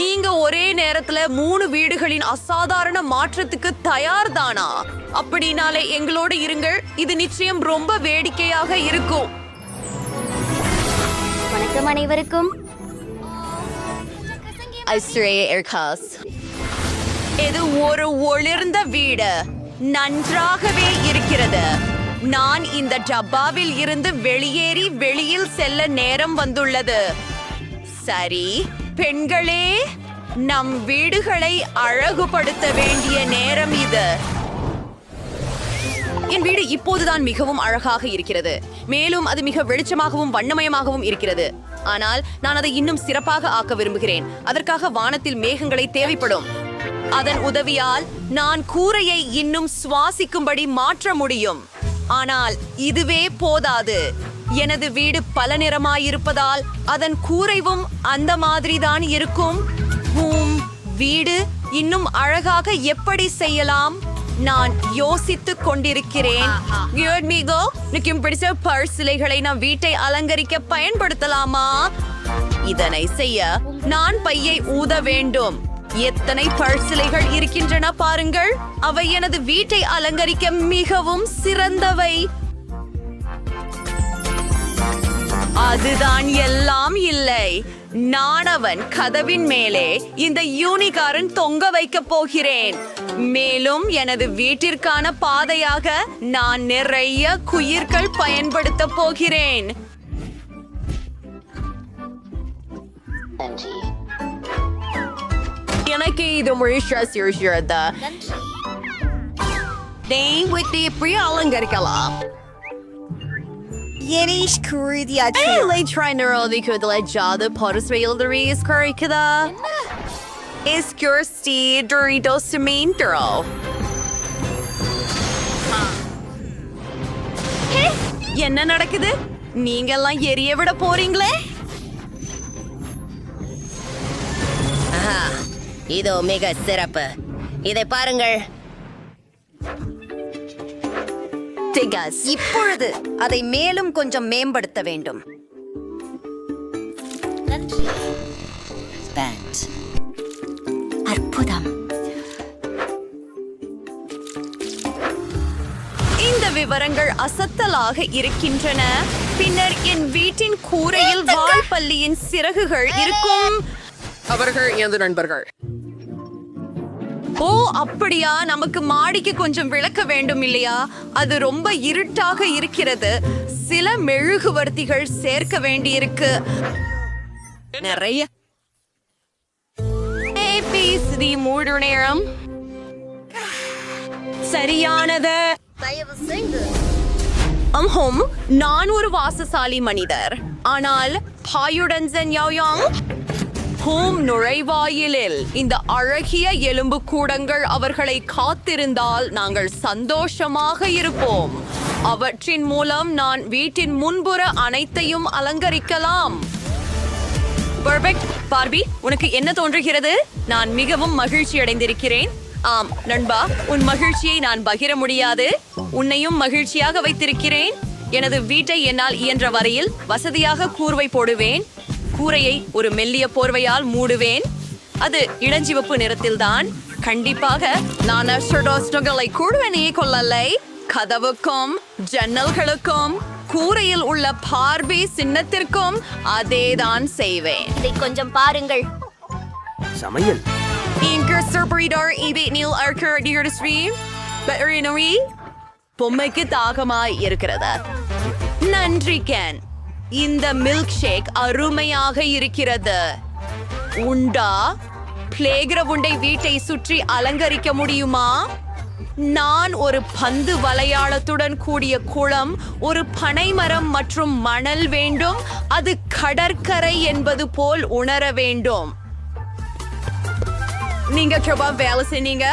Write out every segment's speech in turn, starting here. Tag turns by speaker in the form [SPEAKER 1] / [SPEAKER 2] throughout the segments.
[SPEAKER 1] நீங்க ஒரே நேரத்துல மூணு வீடுகளின் அசாதாரண மாற்றத்துக்கு தயார் தானா அப்படினாலே எங்களோட இருங்கள். இது நிச்சயம் ரொம்ப வேடிக்கையாக இருக்கும்.
[SPEAKER 2] வணக்கம் அனைவருக்கும்.
[SPEAKER 1] இது ஒரு ஒளிர்ந்த வீடு. நன்றாகவே இருக்கிறது. நான் இந்த டப்பாவில் இருந்து வெளியேறி வெளியில் செல்ல நேரம் வந்துள்ளது. சரி. பெண்களே நம் வீடுகளை அழகுபடுத்த வேண்டிய நேரம் இது. என் வீடு இப்போதுதான் மிகவும் அழகாக இருக்கிறது. மேலும் அது மிக வெளிச்சமாகவும் வண்ணமயமாகவும் இருக்கிறது. ஆனால் நான் அதை இன்னும் சிறப்பாக ஆக்க விரும்புகிறேன். அதற்காக வானத்தில் மேகங்களை தேவைப்படும். அதன் உதவியால் நான் கூரையை இன்னும் சுவாசிக்கும்படி மாற்ற முடியும். ஆனால் இதுவே போதாது. எனது வீடு பல நிறமாயிருப்பதால் அதன் கூரைவும் அந்த மாதிரிதான் இருக்கும். ஹூம், வீடு இன்னும் அழகாக எப்படி செய்யலாம்? நான் யோசித்துக் கொண்டிருக்கிறேன். Good, பிடிச்ச பர்சிலைகளை நான் வீட்டை அலங்கரிக்க பயன்படுத்தலாமா? இதனை செய்ய நான் பையை ஊத வேண்டும். எத்தனை பர்சிலைகள் இருக்கின்றன பாருங்கள். அவை எனது வீட்டை அலங்கரிக்க மிகவும் சிறந்தவை. அதுதான் எல்லாம் இல்லை. நான் அவன் கதவின் மேலே இந்த யூனிகாரன் தொங்க வைக்க போகிறேன். மேலும் எனது வீட்டிற்கான பாதையாக நான் நிறைய குயிர்கள் பயன்படுத்த போகிறேன். எனக்கு இது முழு ஸ்ட்ரெஸ் இருக்கிறது நீ வீட்டை எப்படி அலங்கரிக்கலாம்.
[SPEAKER 3] Yeniş kurdiyaçı.
[SPEAKER 1] Ele trainerolvik ödüleceği portföyleri iskarikada. Iskursti Doritos Mintro. என்ன நடக்குது நீங்க எல்லாம் எரிய விட போறீங்களே
[SPEAKER 3] இதோ மிக சிறப்பு இதை பாருங்கள்
[SPEAKER 1] டிகஸ்
[SPEAKER 3] இப்பொழுது அதை மேலும் கொஞ்சம் மேம்படுத்த வேண்டும். Band. அற்புதம்.
[SPEAKER 1] இந்த விவரங்கள் அசத்தலாக இருக்கின்றன. பின்னர் என் வீட்டின் கூரையில் வால்பல்லியின் சிறகுகள் இருக்கும்.
[SPEAKER 4] அவர்கள் எனது நண்பர்கள்.
[SPEAKER 1] ஓ அப்படியா? நமக்கு மாடிக்கு கொஞ்சம் விளக்க வேண்டும் இல்லையா? அது ரொம்ப இருட்டாக இருக்கிறது. சில மெழுகுவர்த்திகள் சேர்க்க வேண்டியிருக்கு.
[SPEAKER 4] நிறைய.
[SPEAKER 1] மூடு நேரம். சரியானது. அம்ஹும் நான் ஒரு வாசசாலி மனிதர். ஆனால் பாயுடன்சன் யாயாங் ஹோம் நுழைவாயிலில் இந்த அழகிய எலும்பு கூடங்கள் அவர்களை காத்திருந்தால் நாங்கள் சந்தோஷமாக இருப்போம். அவற்றின் மூலம் நான் வீட்டின் முன்புற அனைத்தையும் அலங்கரிக்கலாம். பர்பெக்ட் பார்பி உனக்கு என்ன தோன்றுகிறது? நான் மிகவும் மகிழ்ச்சி அடைந்திருக்கிறேன். ஆம் நண்பா உன் மகிழ்ச்சியை நான் பகிர முடியாது. உன்னையும் மகிழ்ச்சியாக வைத்திருக்கிறேன். எனது வீட்டை என்னால் இயன்ற வரையில் வசதியாக கூர்வை போடுவேன். கூரையை ஒரு மெல்லிய போர்வையால் மூடுவேன். அது இளஞ்சிவப்பு நிறத்தில்தான். கண்டிப்பாக நான் அஷ்டோஸ்டங்களை கூடுவனே கொள்ளலை. கதவுக்கும் ஜன்னல்களுக்கும் கூரையில் உள்ள பார்வை சின்னத்திற்கும் அதேதான் செய்வேன்.
[SPEAKER 2] இதை கொஞ்சம் பாருங்கள்.
[SPEAKER 5] சமையல்.
[SPEAKER 1] Ibit Neil Archer Dear to Stream Veterinary பொம்மைக்கு தாகமாய் இருக்கிறது. நன்றி கேன் இந்த மில்க் ஷேக் அருமையாக இருக்கிறது. உண்டா? பிளேகிற உண்டை வீட்டை சுற்றி அலங்கரிக்க முடியுமா? நான் ஒரு பந்து வளையாளத்துடன் கூடிய குளம் ஒரு பனைமரம் மற்றும் மணல் வேண்டும். அது கடற்கரை என்பது போல் உணர வேண்டும். நீங்க ரொம்ப வேலை செஞ்சீங்க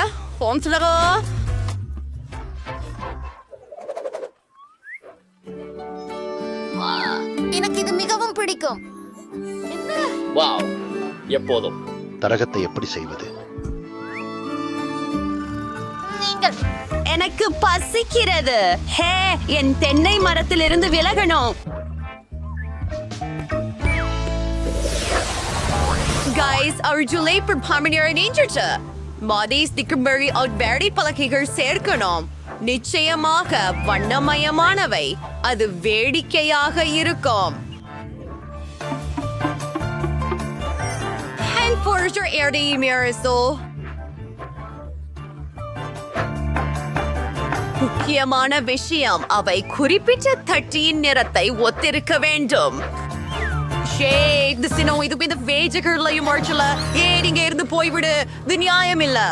[SPEAKER 2] பிடிக்கும்.
[SPEAKER 6] வாவ் எப்போதும்.
[SPEAKER 5] தரகத்தை எப்படி செய்வது?
[SPEAKER 2] நீங்கள்
[SPEAKER 1] எனக்கு பசிக்கிறது. ஹே என் தென்னை மரத்திலிருந்து விலகணும். Guys, our July per Pamineer Ninja. மாதை ஸ்டிக்கர்பெரி அவுட்பேடி பலகைகள் சேர்க்கணும். நிச்சயமாக வண்ணமயமானவை. அது வேடிக்கையாக இருக்கும். And for your Erdi Marisol. முக்கியமான விஷயம் அவை குறிப்பிட்ட தட்டியின் நிறத்தை ஒத்திருக்க வேண்டும். ஷேக் இந்த இது இந்த வேஜகர்களையும் மாற்றல ஏ நீங்க இருந்து போய்விடு? இது நியாயம் இல்லை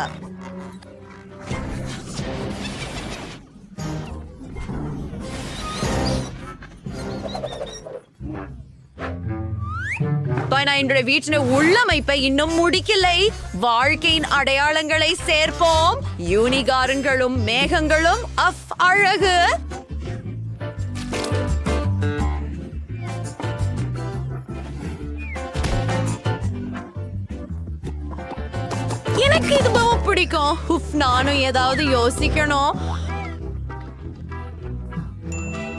[SPEAKER 1] நான் என்னுடைய வீட்டின் உள்ளமைப்பை இன்னும் முடிக்கலை. வாழ்க்கையின் அடையாளங்களை சேர்ப்போம். யூனிகாரன்களும் மேகங்களும் அஃப் அழகு. எனக்கு இது ரொம்ப பிடிக்கும். நானும் ஏதாவது யோசிக்கணும்.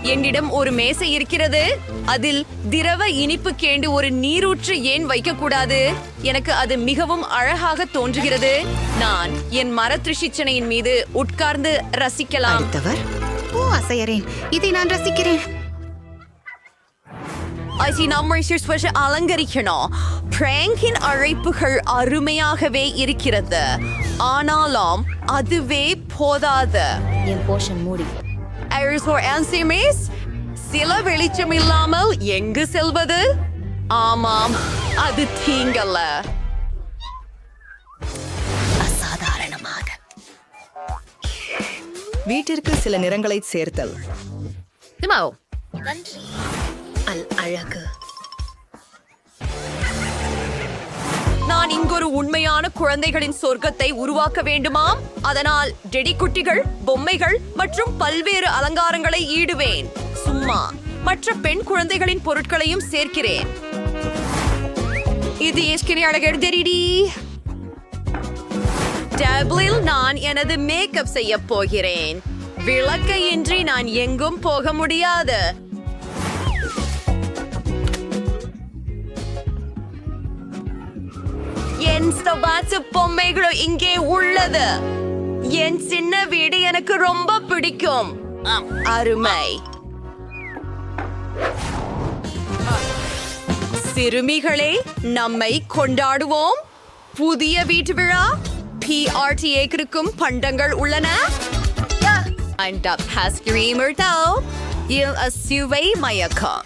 [SPEAKER 1] என்னிடம் ஒரு மேசை இருக்கிறது. அதில் திரவ இனிப்பு கேண்டு ஒரு நீரூற்று ஏன் வைக்க கூடாது எனக்கு அது மிகவும் அழகாக தோன்றுகிறது. நான் என் மரத்ருஷிச்சனையின் மீது உட்கார்ந்து ரசிக்கலாம்.
[SPEAKER 7] அடுத்தவர்? ஓ அசையறேன் இதை நான் ரசிக்கிறேன்.
[SPEAKER 1] ஐசி நம்ம ஸ்பெஷல் அலங்கரிக்கணும் பிராங்கின் அழைப்புகள் அருமையாகவே இருக்கிறது. ஆனாலும் அதுவே போதாது.
[SPEAKER 2] என் போஷன் மூடி?
[SPEAKER 1] சில வெளிச்சம் இல்லாமல் எங்கு செல்வது? ஆமாம் அது தீங்கல்ல.
[SPEAKER 7] அசாதாரணமாக.
[SPEAKER 8] வீட்டிற்கு சில நிறங்களை சேர்த்தல்.
[SPEAKER 7] அல் அழகு.
[SPEAKER 1] நான் இங்கொரு உண்மையான குழந்தைகளின் சொர்க்கத்தை உருவாக்க வேண்டுமாம். அதனால் டெடி குட்டிகள் பொம்மைகள் மற்றும் பல்வேறு அலங்காரங்களை ஈடுவேன். சும்மா மற்ற பெண் குழந்தைகளின் பொருட்களையும் சேர்க்கிறேன். இது ஏஷ்கினி அழகர் தெரிடி டேபிளில் நான் எனது மேக்கப் செய்ய போகிறேன். விளக்கையின்றி நான் எங்கும் போக முடியாது. என் ஸ்டவாச்சு பொம்மைகளும் இங்கே உள்ளது. என் சின்ன வீடு எனக்கு ரொம்ப பிடிக்கும். அருமை. சிறுமிகளே நம்மை கொண்டாடுவோம். புதிய வீட்டு விழா பிஆர்டிஏக்கிற்கும் பண்டங்கள் உள்ளன. And up has creamer though. Il a சுவை மயக்கம்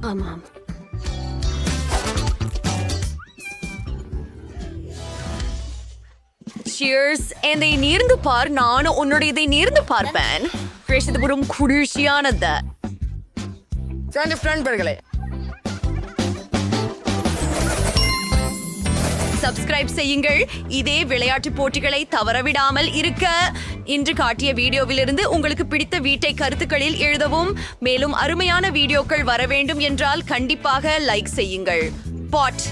[SPEAKER 2] ஆமாம்.
[SPEAKER 1] சியர்ஸ் என்னை நீர்ந்து பார் நானும் உன்னுடைய இதை நீர்ந்து பார்ப்பேன். கிருஷ்ணபுரம் குளிர்ச்சியானது
[SPEAKER 4] நண்பர்களே
[SPEAKER 1] சப்ஸ்கிரைப் செய்யுங்கள். இதே விளையாட்டு போட்டிகளை தவறவிடாமல் இருக்க. இன்று காட்டிய வீடியோவிலிருந்து உங்களுக்கு பிடித்த வீட்டை கருத்துக்களில் எழுதவும். மேலும் அருமையான வீடியோக்கள் வர வேண்டும் என்றால் கண்டிப்பாக லைக் செய்யுங்கள். பாட்